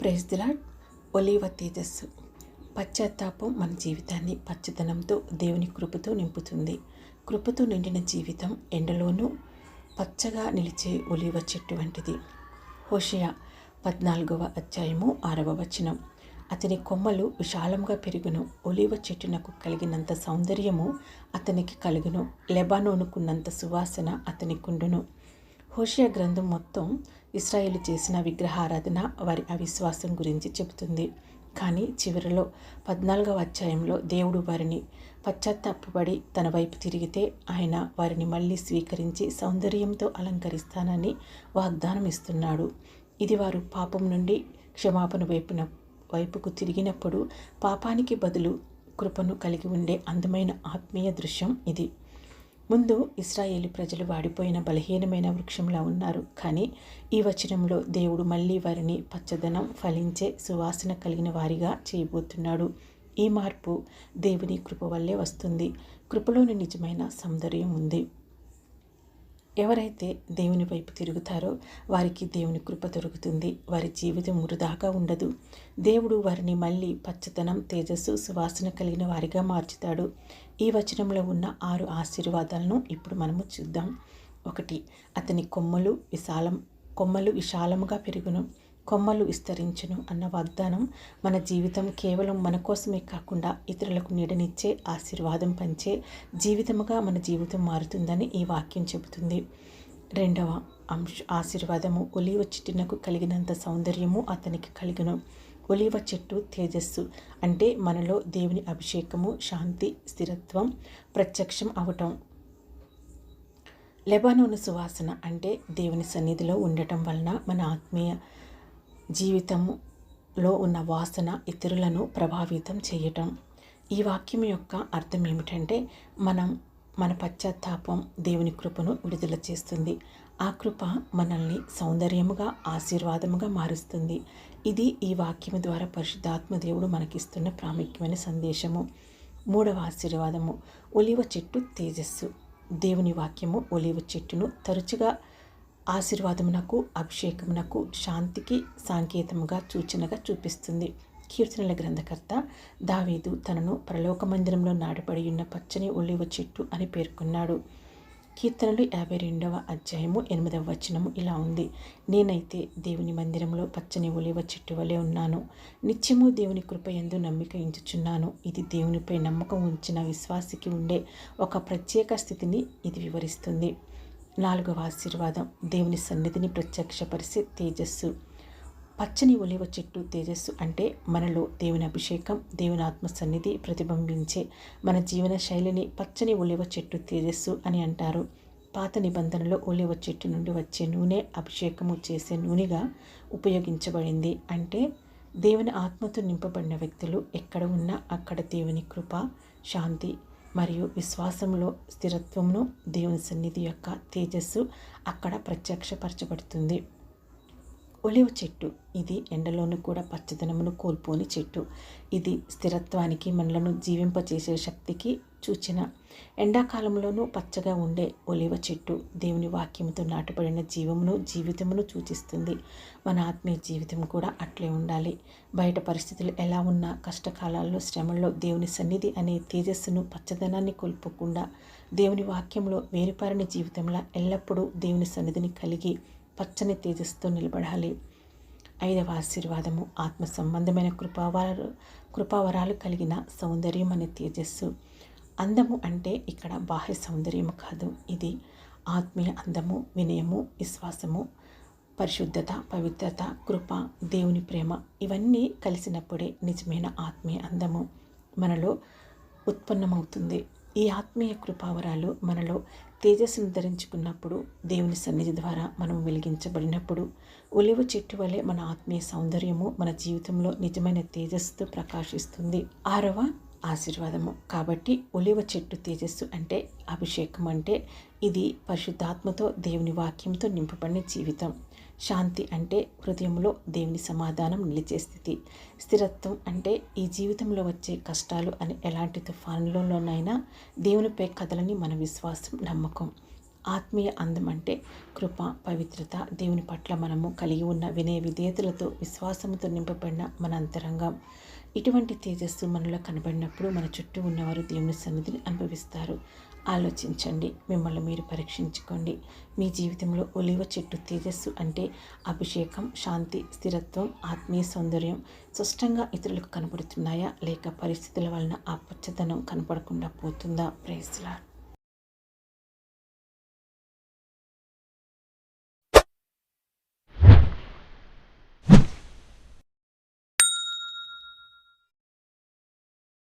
Praise దిలాడ్ ఒలీవ తేజస్సు. పశ్చాత్తాపం మన జీవితాన్ని పచ్చదనంతో దేవుని కృపతో నింపుతుంది. కృపతో నిండిన జీవితం ఎండలోనూ పచ్చగా నిలిచే ఒలీవ చెట్టు వంటిది. హోషయ పద్నాలుగవ అధ్యాయము ఆరవ వచనం. అతని కొమ్మలు విశాలంగా పెరుగును. ఒలీవ చెట్టునకు కలిగినంత సౌందర్యము అతనికి కలుగును. లెబానోనుకున్నంత సువాసన అతనికుండును హోషయ గ్రంథం మొత్తం ఇస్రాయేల్ చేసిన విగ్రహారాధన వారి అవిశ్వాసం గురించి చెబుతుంది. కానీ చివరిలో పద్నాలుగవ అధ్యాయంలో దేవుడు వారిని పశ్చాత్తాపడి తన వైపు తిరిగితే ఆయన వారిని మళ్ళీ స్వీకరించి సౌందర్యంతో అలంకరిస్తానని వాగ్దానం ఇస్తున్నాడు. ఇది వారు పాపం నుండి క్షమాపణ వైపున వైపుకు తిరిగినప్పుడు పాపానికి బదులు కృపను కలిగి ఉండే అందమైన ఆత్మీయ దృశ్యం ఇది. ముందు ఇస్రాయేలీ ప్రజలు వాడిపోయిన బలహీనమైన వృక్షంలా ఉన్నారు. కానీ ఈ వచనంలో దేవుడు మళ్ళీ వారిని పచ్చదనం ఫలించే సువాసన కలిగిన వారిగా చేయబోతున్నాడు. ఈ మార్పు దేవుని కృప వల్లే వస్తుంది. కృపలోని నిజమైన సౌందర్యం ఉంది. ఎవరైతే దేవుని వైపు తిరుగుతారో వారికి దేవుని కృప దొరుకుతుంది. వారి జీవితం వృధాగా ఉండదు. దేవుడు వారిని మళ్ళీ పచ్చదనం తేజస్సు సువాసన కలిగిన వారిగా మార్చుతాడు. ఈ వచనంలో ఉన్న ఆరు ఆశీర్వాదాలను ఇప్పుడు మనము చూద్దాం. ఒకటి అతని కొమ్మలు విశాలం కొమ్మలు విశాలముగా పెరుగును. కొమ్మలు విస్తరించును అన్న వాగ్దానం మన జీవితం కేవలం మన కోసమే కాకుండా ఇతరులకు నీడనిచ్చే ఆశీర్వాదం పంచే జీవితముగా మన జీవితం మారుతుందని ఈ వాక్యం చెబుతుంది. రెండవ అంశ ఆశీర్వాదము. ఒలివ చెట్టునకు కలిగినంత సౌందర్యము అతనికి కలిగిన. ఒలివ చెట్టు తేజస్సు అంటే మనలో దేవుని అభిషేకము శాంతి స్థిరత్వం ప్రత్యక్షం అవటం. లెబానోను సువాసన అంటే దేవుని సన్నిధిలో ఉండటం వలన మన ఆత్మీయ జీవితంలో ఉన్న వాసన ఇతరులను ప్రభావితం చేయటం. ఈ వాక్యం యొక్క అర్థం ఏమిటంటే మనం మన పశ్చాత్తాపం దేవుని కృపను విడుదల చేస్తుంది. ఆ కృప మనల్ని సౌందర్యముగా ఆశీర్వాదముగా మారుస్తుంది. ఇది ఈ వాక్యం ద్వారా పరిశుద్ధాత్మ దేవుడు మనకిస్తున్న ప్రాముఖ్యమైన సందేశము. మూడవ ఆశీర్వాదము ఒలివ చెట్టు తేజస్సు. దేవుని వాక్యము ఒలివ చెట్టును తరచుగా ఆశీర్వాదమునకు అభిషేకమునకు శాంతికి సాంకేతముగా సూచనగా చూపిస్తుంది. కీర్తనల గ్రంథకర్త దావీదు తనను పరలోక మందిరంలో నాటబడి ఉన్న పచ్చని ఒలివ చెట్టు అని పేర్కొన్నాడు. కీర్తనలు యాభై రెండవ అధ్యాయము ఎనిమిదవ వచనము ఇలా ఉంది. నేనైతే దేవుని మందిరంలో పచ్చని ఒలివ చెట్టు వలె ఉన్నాను. నిత్యము దేవుని కృప ఎందు నమ్మిక ఎంచుచున్నాను ఇది దేవునిపై నమ్మకం ఉంచిన విశ్వాసికి ఉండే ఒక ప్రత్యేక స్థితిని ఇది వివరిస్తుంది. నాలుగవ ఆశీర్వాదం. దేవుని సన్నిధిని ప్రత్యక్షపరిచే తేజస్సు పచ్చని ఒలివ చెట్టు తేజస్సు అంటే మనలో దేవుని అభిషేకం దేవుని ఆత్మ సన్నిధి ప్రతిబింబించే మన జీవన శైలిని పచ్చని ఒలివ చెట్టు తేజస్సు అని అంటారు. పాత నిబంధనలో ఒలివ చెట్టు నుండి వచ్చే నూనె అభిషేకము చేసే నూనెగా ఉపయోగించబడింది. అంటే దేవుని ఆత్మతో నింపబడిన వ్యక్తులు ఎక్కడ ఉన్నా అక్కడ దేవుని కృప శాంతి మరియు విశ్వాసంలో స్థిరత్వంను దేవుని సన్నిధి యొక్క తేజస్సు అక్కడ ప్రత్యక్షపరచబడుతుంది. ఒలివ చెట్టు ఇది ఎండలోను కూడా పచ్చదనమును కోల్పోని చెట్టు. ఇది స్థిరత్వానికి మనలను జీవింపచేసే శక్తికి సూచన ఎండాకాలంలోనూ పచ్చగా ఉండే ఒలివ చెట్టు దేవుని వాక్యంతో నాటుపడిన జీవమును జీవితమును సూచిస్తుంది. మన ఆత్మీయ జీవితం కూడా అట్లే ఉండాలి. బయట పరిస్థితులు ఎలా ఉన్నా కష్టకాలాల్లో శ్రమల్లో దేవుని సన్నిధి అనే తేజస్సును పచ్చదనాన్ని కోల్పోకుండా దేవుని వాక్యంలో వేరుపారిన జీవితంలో ఎల్లప్పుడూ దేవుని సన్నిధిని కలిగి పచ్చని తేజస్సుతో నిలబడాలి. ఐదవ ఆశీర్వాదము ఆత్మ సంబంధమైన కృపావరాలు కృపావరాలు కలిగిన సౌందర్యం అనే తేజస్సు. అందము అంటే ఇక్కడ బాహ్య సౌందర్యము కాదు. ఇది ఆత్మీయ అందము వినయము విశ్వాసము పరిశుద్ధత పవిత్రత కృప దేవుని ప్రేమ ఇవన్నీ కలిసినప్పుడే నిజమైన ఆత్మీయ అందము మనలో ఉత్పన్నమవుతుంది. ఈ ఆత్మీయ కృపావరాలు మనలో తేజస్సును ధరించుకున్నప్పుడు దేవుని సన్నిధి ద్వారా మనం వెలిగించబడినప్పుడు ఒలివ చెట్టు వలె మన ఆత్మీయ సౌందర్యము మన జీవితంలో నిజమైన తేజస్సుతో ప్రకాశిస్తుంది. ఆరవ ఆశీర్వాదము. కాబట్టి ఒలివ చెట్టు తేజస్సు అంటే అభిషేకం అంటే ఇది పరిశుద్ధాత్మతో దేవుని వాక్యంతో నింపబడిన జీవితం. శాంతి అంటే హృదయంలో దేవుని సమాధానం నిలిచే స్థితి. స్థిరత్వం అంటే ఈ జీవితంలో వచ్చే కష్టాలు అని ఎలాంటి తుఫానులలోనైనా దేవునిపై కదలని మన విశ్వాసం నమ్మకం. ఆత్మీయ అందం అంటే కృప పవిత్రత దేవుని పట్ల మనము కలిగి ఉన్న వినయ విధేయతలతో విశ్వాసంతో నింపబడిన మన అంతరంగం ఇటువంటి తేజస్సు మనలో కనబడినప్పుడు మన చుట్టూ ఉన్నవారు దేవుని సన్నిధిని అనుభవిస్తారు. ఆలోచించండి మిమ్మల్ని మీరు పరీక్షించుకోండి. మీ జీవితంలో ఒలివ చెట్టు తేజస్సు అంటే అభిషేకం శాంతి స్థిరత్వం ఆత్మీయ సౌందర్యం స్పష్టంగా ఇతరులకు కనబడుతున్నాయా? లేక పరిస్థితుల వలన ఆ పచ్చదనం కనపడకుండా పోతుందా? ప్రేస్లాడ్